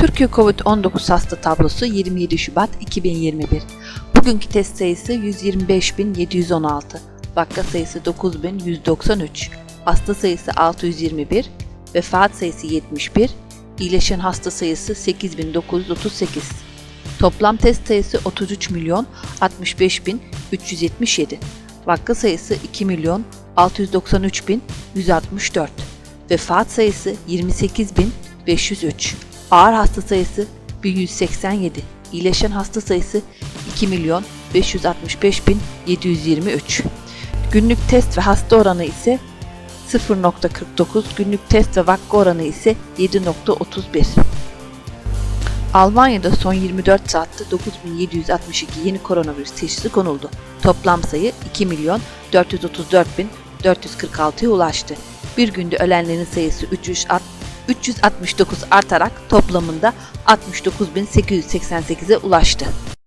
Türkiye Covid-19 hasta tablosu 27 Şubat 2021. Bugünkü test sayısı 125.716. Vaka sayısı 9193. Hasta sayısı 621. Vefat sayısı 71. İyileşen hasta sayısı 8938. Toplam test sayısı 33 milyon 65 bin 377. Vaka sayısı 2 milyon 693 bin 164. Vefat sayısı 28 bin 503. Ağır hasta sayısı 1187. İyileşen hasta sayısı 2 milyon 565 bin 723. Günlük test ve hasta oranı ise 0.49, günlük test ve vaka oranı ise 7.31. Almanya'da son 24 saatte 9762 yeni koronavirüs teşhisi konuldu. Toplam sayı 2 milyon 434 bin 446'ya ulaştı. Bir günde ölenlerin sayısı 360 369 artarak toplamında 69.888'e ulaştı.